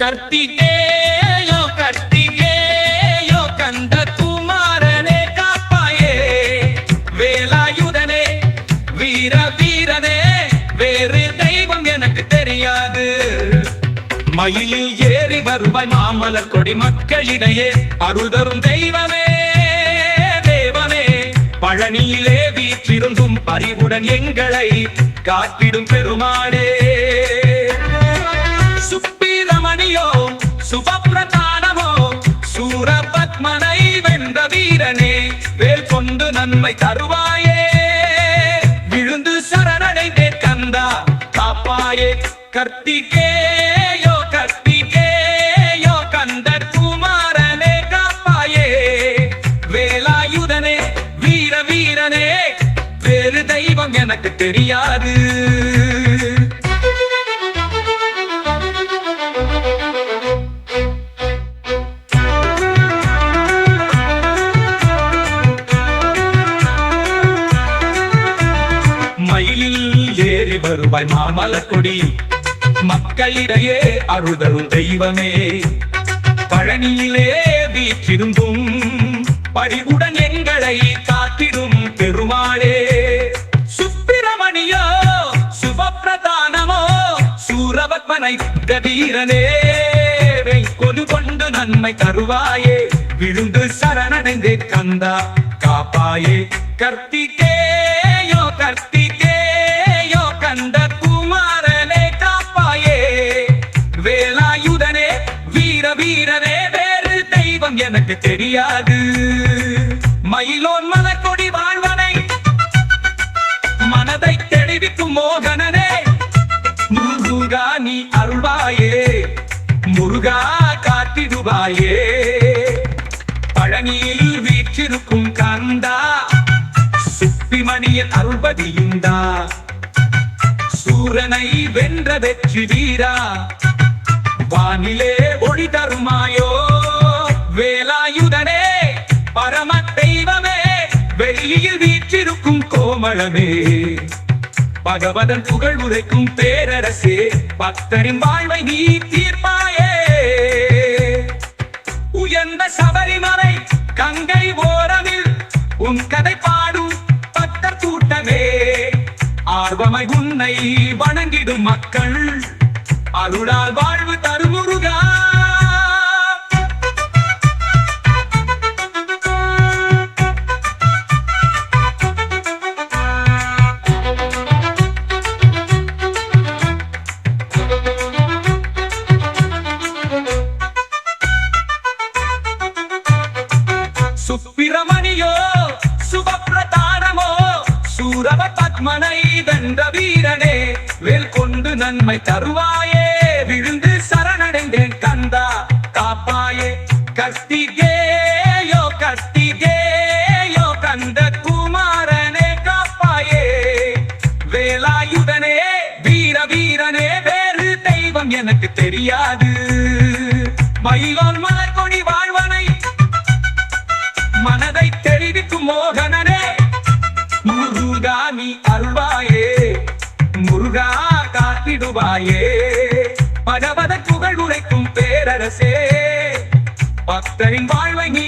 கர்த்திகேயோ கர்த்திகேயோ கந்த குமாரனே காப்பாயே. வேலாயுதனே வீர வீரனே வேறு தெய்வம் எனக்கு தெரியாது. மயிலில் ஏறி வருவாய் மாமலர் கொடி மக்களிடையே. அருள் தரும் தெய்வமே தேவனே. பழனியிலே வீற்றிருந்தும் பறிவுடன் எங்களை காத்திடும் பெருமானே. மேல் கொண்டு நன்மை தருவாயே. விழுந்து சரணடைந்தே கந்தா காப்பாயே. கர்த்திகேயோ கர்த்திகேயோ கந்த குமாரனே காப்பாயே. வேலாயுதனே வீர வீரனே வேறு தெய்வம் எனக்கு தெரியாது. ஏறி வருவாய் மக்களிடையே அருள்தரும் தெய்வமே. பழனியிலே வீற்றிருந்தும் பரிவுடன் எங்களை காத்திடும் பெருமாளே. சுப்பிரமணியோ சுபப்பிரதானமோ சூரபத்மனை வீரனே கொடு கொண்டு நன்மை தருவாயே. விழுந்து சரணடைந்தே கந்தா காப்பாயே. கர்த்திகே வீர வீரனே வேறு தெய்வம் எனக்கு தெரியாது. மயிலோன் மலக்கொடி வாழ்வனை மனதை தெளிவிக்கும் மோகனனே முருகா நீ அருள்வாயே முருகா காத்திடுவாயே. பழனியில் வீற்றிருக்கும் கந்தா சுப்பிமணியின் அருள்பதியுந்தா சூரனை வென்ற வெற்றி வீரா வானிலே ஒளி தருமாயோ? வேலாயுதனே பரம தெய்வமே வெளியில் வீற்றிருக்கும் கோமளமே. பகவதன் புகழ் உரைக்கும் பேரரசே பக்தரின் வாழ்வை நீ தீர்ப்பாயே. உயர்ந்த சபரிமலை கங்கை ஓரவில் உன் கதை பாடும் பக்தர் கூட்டமே. ஆர்வமை உன்னை வணங்கிடும் மக்கள் அருளால் வாழ்வு தரும் சுப்பிரமணியோ சுபப்பிரதானமோ சூரவ பத்மனை வென்ற வீரனே வேல் கொண்டு நன்மை பாப்பாயே கஸ்திகேயோ கஸ்திகேயோ கந்த குமாரனே காப்பாயே. வேலாயுதனே வீர வீரனே வேறு தெய்வம் எனக்கு தெரியாது. மயிலோன் மலர்கொடி வாழ்வனை மனதை தெரிவிக்கும் மோகனனே. முருகாமி நீ அருள்வாயே முருகா காத்திடுவாயே. பகவத புகழ் உரைக்கும் பேரரசே. பக்தரின் வாழ்வை நீ